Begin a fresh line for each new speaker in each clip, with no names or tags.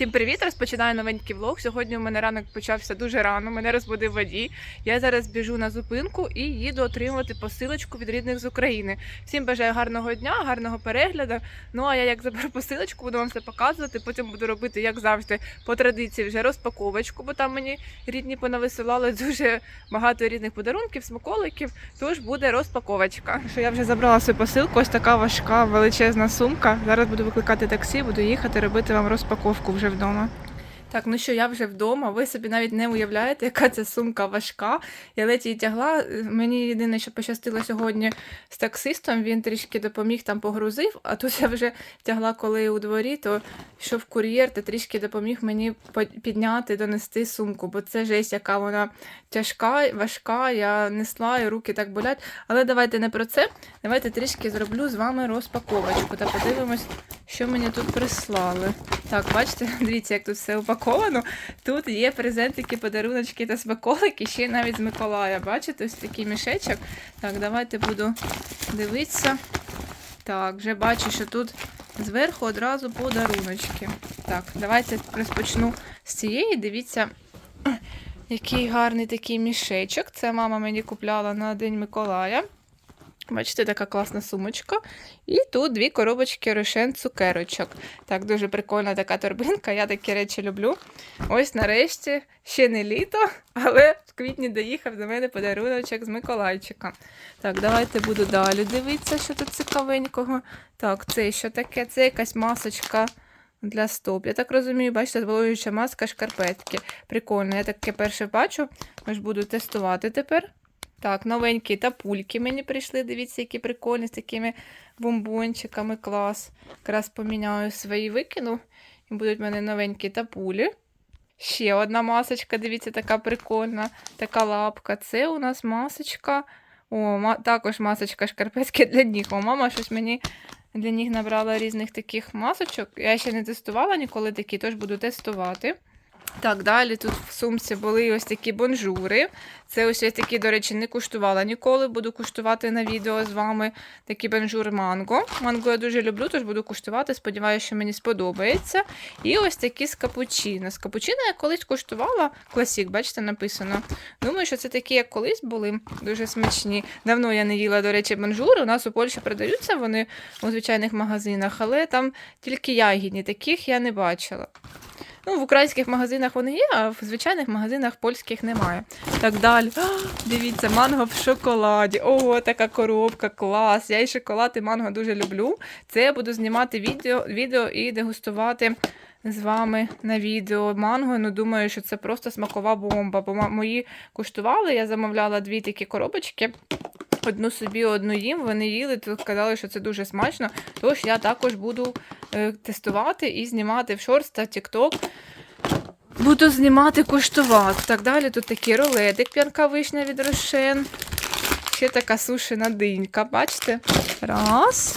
Всім привіт! Розпочинаю новенький влог. Сьогодні у мене ранок почався дуже рано. Мене розбудив водій. Я зараз біжу на зупинку і їду отримувати посилочку від рідних з України. Всім бажаю гарного дня, гарного перегляду. Ну а я як заберу посилочку, буду вам все показувати. Потім буду робити, як завжди, по традиції вже розпаковочку, бо там мені рідні понависилали дуже багато різних подарунків, смаколиків. Тож буде розпаковочка. Що я вже забрала свою посилку. Ось така важка величезна сумка. Зараз буду викликати таксі, буду їхати робити вам розпаковку вже вдома. Так, ну що я вже вдома. Ви собі навіть не уявляєте, яка ця сумка важка. Я ледь її тягла. Мені єдине, що пощастило сьогодні з таксистом, він трішки допоміг там погрузив, а тут я вже тягла, коли у дворі, то йшов кур'єр, та трішки допоміг мені підняти, донести сумку, бо це жесть, яка вона тяжка, важка. Я несла і руки так болять. Але давайте не про це. Давайте трішки зроблю з вами розпаковочку та подивимось, що мені тут прислали. Так, бачите, дивіться, як тут все упаковано. Тут є презентики, подаруночки та смаколики, ще навіть з Миколая. Бачите, ось такий мішечок. Так, давайте буду дивитися. Так, вже бачу, що тут зверху одразу подаруночки. Так, давайте розпочну з цієї. Дивіться, який гарний такий мішечок. Це мама мені купляла на День Миколая. Бачите, така класна сумочка. І тут дві коробочки рошен цукерочок. Так, дуже прикольна така торбинка, я такі речі люблю. Ось нарешті ще не літо, але в квітні доїхав до мене подаруночок з Миколайчика. Так, давайте буду далі дивитися, що тут цікавенького. Так, це що таке? Це якась масочка для стоп. Я так розумію, бачите, зволожуюча маска шкарпетки. Прикольно, я таке перше бачу. Тож буду тестувати тепер. Так, новенькі тапульки мені прийшли. Дивіться, які прикольні з такими бомбончиками. Клас. Якраз поміняю свої викину. І будуть в мене новенькі тапулі. Ще одна масочка, дивіться, така прикольна, така лапка. Це у нас масочка. О, ма- також масочка шкарпетки для ніг. О, мама щось мені для ніг набрала різних таких масочок. Я ще не тестувала ніколи такі, тож буду тестувати. Так, далі тут в сумці були ось такі бонжури. Це ось я такі, до речі, не куштувала ніколи. Буду куштувати на відео з вами такі бонжур манго. Манго я дуже люблю, тож буду куштувати. Сподіваюся, що мені сподобається. І ось такі з капучино. З капучино я колись куштувала. Класік, бачите, написано. Думаю, що це такі, як колись були, дуже смачні. Давно я не їла, до речі, бонжури. У нас у Польщі продаються вони у звичайних магазинах, але там тільки ягідні, таких я не бачила. Ну, в українських магазинах вони є, а в звичайних магазинах польських немає. Так далі. А, дивіться, манго в шоколаді. Ого, така коробка, клас. Я і шоколад, і манго дуже люблю. Це я буду знімати відео, відео і дегустувати з вами на відео манго. Ну, думаю, що це просто смакова бомба. Бо мої куштували, я замовляла дві такі коробочки. Одну собі, одну їм. Вони їли, тут казали, що це дуже смачно. Тож я також буду е, тестувати і знімати в шорт та TikTok. Буду знімати, куштувати. Так далі. Тут такий рулетик, п'янка вишня від Рошен. Ще така сушена динька, бачите? Раз.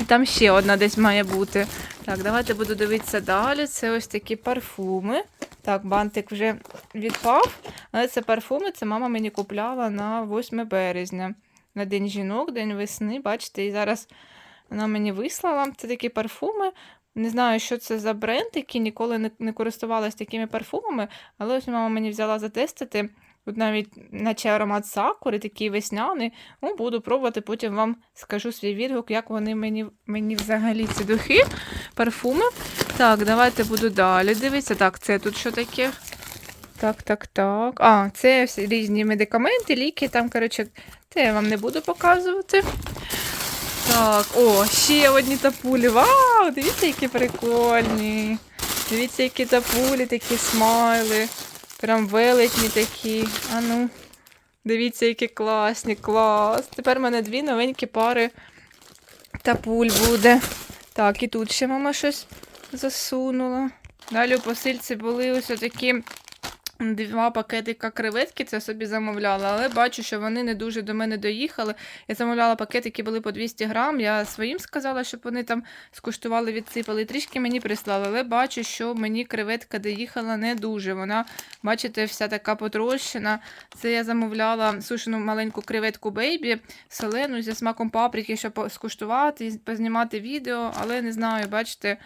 І там ще одна десь має бути. Так, давайте буду дивитися далі. Це ось такі парфуми. Так, бантик вже відпав. Але це парфуми, це мама мені купляла на 8 березня. На День жінок, День весни. Бачите, і зараз вона мені вислала. Це такі парфуми. Не знаю, що це за бренд, який ніколи не, не користувалась такими парфумами, але ось мама мені взяла затестити. Тут навіть наче аромат сакури, такий весняний. Ну, буду пробувати, потім вам скажу свій відгук, як вони мені, мені взагалі ці духи, парфуми. Так, давайте буду далі дивитися. Так, це тут що таке? Так, так, так. А, це всі різні медикаменти, ліки, там, коротше, це я вам не буду показувати. Так, о, ще одні тапулі. Вау! Дивіться, які прикольні. Дивіться, які тапулі, такі смайли. Прям велетні такі. А ну. Дивіться, які класні, клас. Тепер в мене дві новенькі пари тапуль буде. Так, і тут ще мама щось засунула. Далі у посильці були ось такі два пакетика креветки, це собі замовляла, але бачу, що вони не дуже до мене доїхали. Я замовляла пакетики, були по 200 грам. Я своїм сказала, щоб вони там скуштували, відсипали. Трішки мені прислали, але бачу, що мені креветка доїхала не дуже. Вона, бачите, вся така потрощена. Це я замовляла сушену маленьку креветку бейбі, солену зі смаком паприки, щоб скуштувати познімати відео, але не знаю, бачите.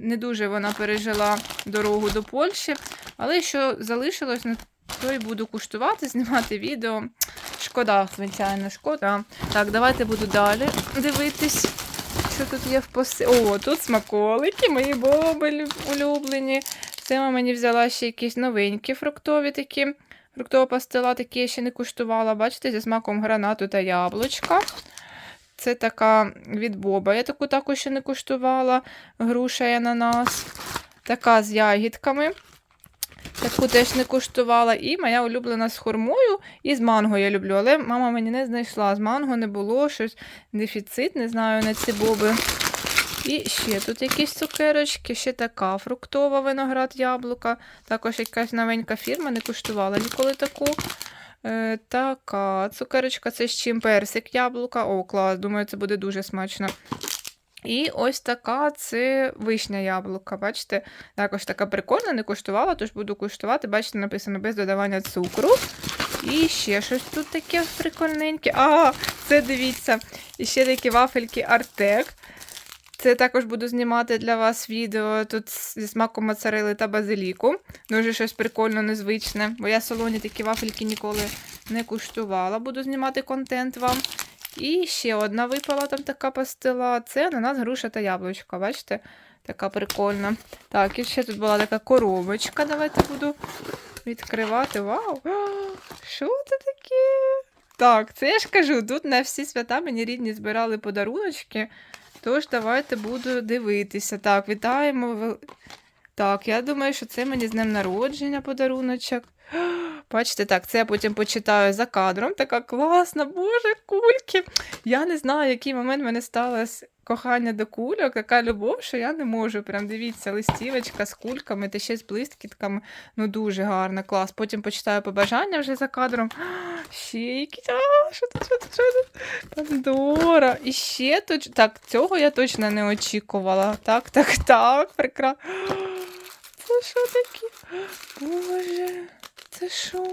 Не дуже вона пережила дорогу до Польщі, але що залишилось, ну, то й буду куштувати, знімати відео. Шкода, звичайно, шкода. Так, давайте буду далі дивитись, що тут є в поси. О, тут смаколики, мої боби улюблені. Це мені взяла ще якісь новенькі фруктові такі. Фруктова пастила, такі я ще не куштувала. Бачите, зі смаком гранату та яблучка. Це така від Боба. Я таку також ще не куштувала. Груша і ананас. Така з ягідками. Таку теж не куштувала. І моя улюблена з хурмою і з манго я люблю. Але мама мені не знайшла. З манго не було, щось дефіцит, не знаю, на ці боби. І ще тут якісь цукерочки, ще така фруктова виноград яблука. Також якась новенька фірма, не куштувала ніколи таку. Е, така цукерочка, це з чим персик яблука. О, клас, думаю, це буде дуже смачно. І ось така це вишня яблука. Бачите, також така прикольна, не куштувала, тож буду куштувати. Бачите, написано без додавання цукру. І ще щось тут таке прикольненьке. А, це дивіться, і ще такі вафельки Артек. Це також буду знімати для вас відео тут зі смаком моцарели та базиліку. Дуже щось прикольно, незвичне, бо я солоні такі вафельки ніколи не куштувала. Буду знімати контент вам. І ще одна випала там така пастила. Це на нас груша та яблучко. Бачите? Така прикольна. Так, і ще тут була така коробочка. Давайте буду відкривати. Вау! Що це таке? Так, це я ж кажу, тут на всі свята мені рідні збирали подаруночки. Тож, давайте буду дивитися. Так, вітаємо. Так, я думаю, що це мені з днем народження подаруночок. Бачите, так, це я потім почитаю за кадром. Така класна, боже, кульки. Я не знаю, який момент мене сталося кохання до кульок, така любов, що я не можу. Прям дивіться, листівочка з кульками та ще з блискітками. Ну, дуже гарно, клас. Потім почитаю побажання вже за кадром. Ще якісь. А, що тут, що тут, що тут? Пандора. І ще тут. Так, цього я точно не очікувала. Так, так, так, прекрасно. Це що таке? Боже, це що?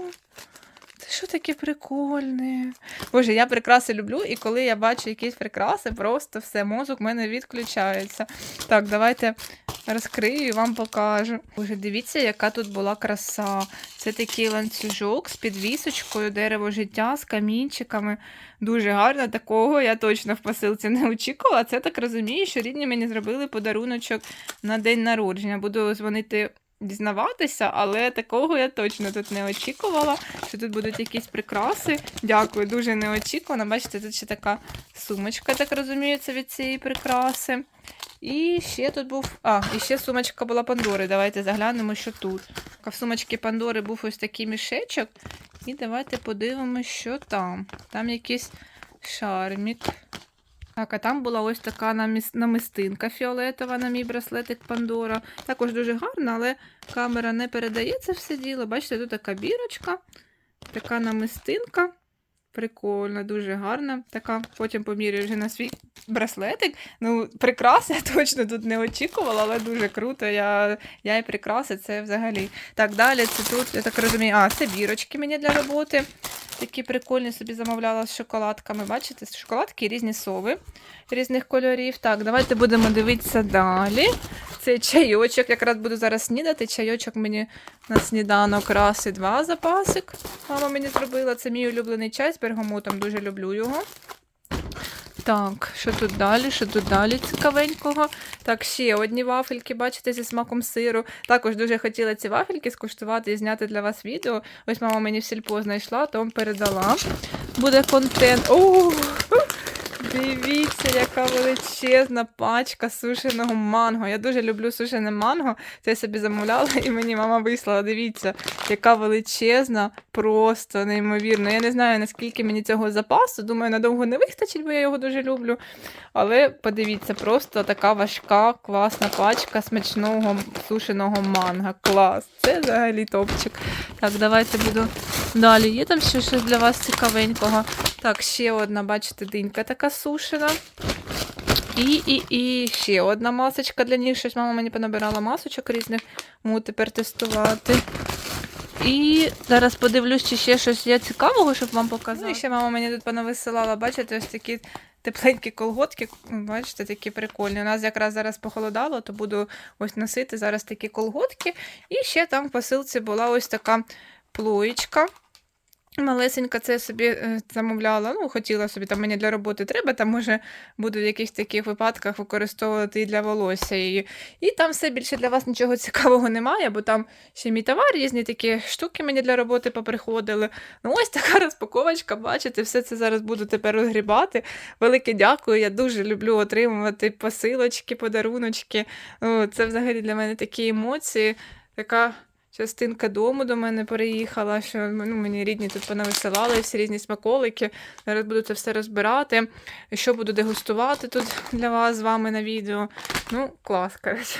Це що таке прикольне? Боже, я прикраси люблю, і коли я бачу якісь прикраси, просто все, мозок в мене відключається. Так, давайте розкрию і вам покажу. Боже, дивіться, яка тут була краса. Це такий ланцюжок з підвісочкою, дерево життя, з камінчиками. Дуже гарно. Такого я точно в посилці не очікувала. Це так розумію, що рідні мені зробили подаруночок на день народження. Буду дзвонити. Дізнаватися, але такого я точно тут не очікувала, що тут будуть якісь прикраси. Дякую, дуже неочікувано. Бачите, тут ще така сумочка, так розумію, це від цієї прикраси. І ще тут був. А, і ще сумочка була Пандори. Давайте заглянемо, що тут. В сумочці Пандори був ось такий мішечок. І давайте подивимося, що там. Там якийсь шармік. Так, а там була ось така наміс- намистинка фіолетова на мій браслетик Пандора. Також дуже гарна, але камера не передає це все діло. Бачите, тут така бірочка, така намистинка. Прикольно, дуже гарна. Така, потім поміряю вже на свій браслетик. Ну, прикраси я точно тут не очікувала, але дуже круто. Я, я і прикраси це взагалі. Так, далі це тут, я так розумію, а, це бірочки мені для роботи. Такі прикольні собі замовляла з шоколадками. Бачите, шоколадки різні сови різних кольорів. Так, давайте будемо дивитися далі. Це чайочок. Якраз буду зараз снідати. Чайочок мені на сніданок раз і два запасик. Мама мені зробила. Це мій улюблений чай з бергамотом. Дуже люблю його. Так, що тут далі? Що тут далі цікавенького? Так, ще одні вафельки, бачите, зі смаком сиру. Також дуже хотіла ці вафельки скуштувати і зняти для вас відео. Ось мама мені в сільпо знайшла, то передала. Буде контент. О! Дивіться, яка величезна пачка сушеного манго. Я дуже люблю сушене манго. Це я собі замовляла, і мені мама вислала. Дивіться, яка величезна, просто неймовірно. Я не знаю, наскільки мені цього запасу. Думаю, надовго не вистачить, бо я його дуже люблю. Але подивіться, просто така важка, класна пачка смачного сушеного манго. Клас. Це взагалі топчик. Так, давайте буду далі. Є там ще щось для вас цікавенького. Так, ще одна, бачите, динька така сушена. І, і, і ще одна масочка для них. Щось мама мені понабирала масочок різних. Можу тепер тестувати. І зараз подивлюсь, чи ще щось є цікавого, щоб вам показати. Ну, і ще мама мені тут понависилала, бачите, ось такі тепленькі колготки. Бачите, такі прикольні. У нас якраз зараз похолодало, то буду ось носити зараз такі колготки. І ще там в посилці була ось така плоєчка. Малесенька, це собі е, замовляла. Ну, хотіла собі, там мені для роботи треба, там може буду в якихось таких випадках використовувати і для волосся її. І там все більше для вас нічого цікавого немає, бо там ще мій товар, різні такі штуки мені для роботи поприходили. Ну, ось така розпаковочка, бачите, все це зараз буду тепер розгрібати. Велике дякую. Я дуже люблю отримувати посилочки, подаруночки. Це взагалі для мене такі емоції. Така частинка дому до мене переїхала, що ну, мені рідні тут понависилали всі різні смаколики. Зараз буду це все розбирати. Що буду дегустувати тут для вас з вами на відео. Ну, клас, коротше.